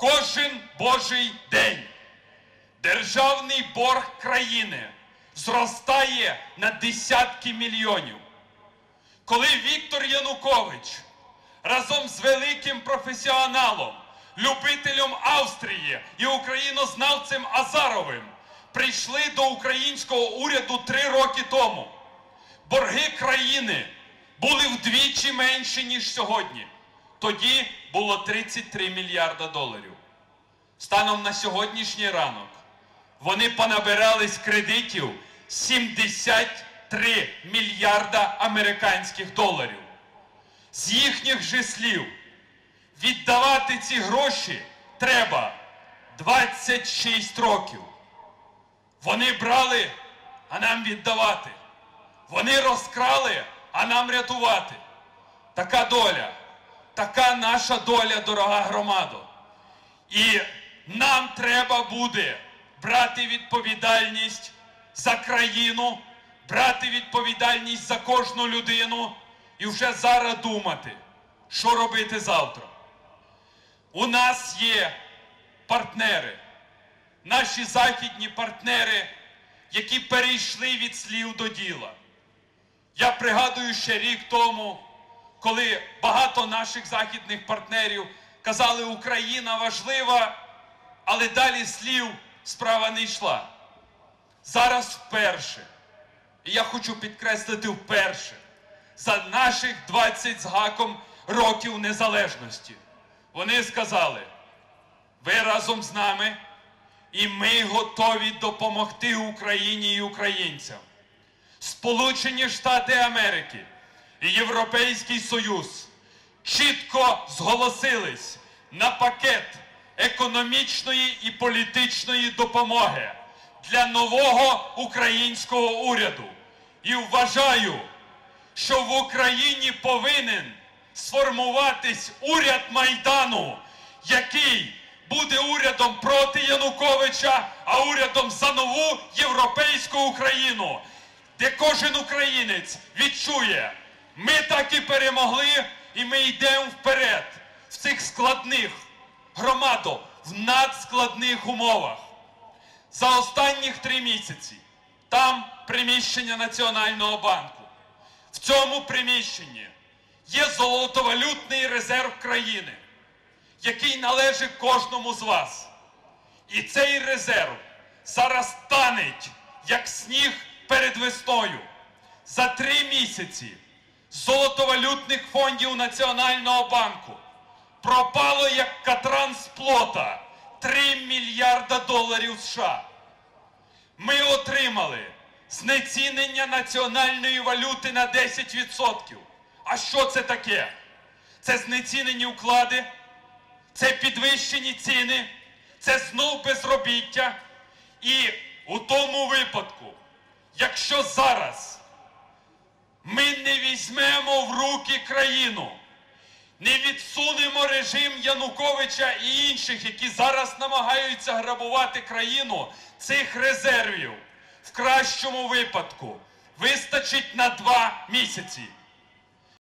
кожен божий день державний борг країни зростає на десятки мільйонів. Коли Віктор Янукович разом з великим професіоналом, любителем Австрії і українознавцем Азаровим прийшли до українського уряду три роки тому, борги країни були вдвічі менші, ніж сьогодні. Тоді було 33 мільярда доларів. Станом на сьогоднішній ранок вони понабирались кредитів 73 мільярда американських доларів. З їхніх же слів, віддавати ці гроші треба 26 років. Вони брали, а нам віддавати. Вони розкрали, а нам рятувати. Така доля, така наша доля, дорога громадо. І нам треба буде брати відповідальність за країну, брати відповідальність за кожну людину і вже зараз думати, що робити завтра. У нас є партнери, наші західні партнери, які перейшли від слів до діла. Я пригадую ще рік тому, коли багато наших західних партнерів казали, Україна важлива, але далі слів справа не йшла. Зараз вперше, і я хочу підкреслити вперше, за наших 20 з гаком років незалежності. Вони сказали, ви разом з нами, і ми готові допомогти Україні і українцям. Сполучені Штати Америки і Європейський Союз чітко зголосились на пакет економічної і політичної допомоги для нового українського уряду. І вважаю, що в Україні повинен сформуватись уряд Майдану, який буде урядом проти Януковича, а урядом за нову європейську Україну, де кожен українець відчує, ми так і перемогли, і ми йдемо вперед в цих складних громадо, в надскладних умовах. За останніх три місяці там приміщення Національного банку. В цьому приміщенні є золотовалютний резерв країни, який належить кожному з вас. І цей резерв зараз танеть, як сніг перед весною. За три місяці золотовалютних фондів Національного банку пропало як катран з плота 3 мільярда доларів США. Ми отримали знецінення національної валюти на 10%. А що це таке? Це знецінені вклади, це підвищені ціни, це знов безробіття. І у тому випадку, якщо зараз ми не візьмемо в руки країну, не відсунемо режим Януковича і інших, які зараз намагаються грабувати країну, цих резервів в кращому випадку вистачить на два місяці.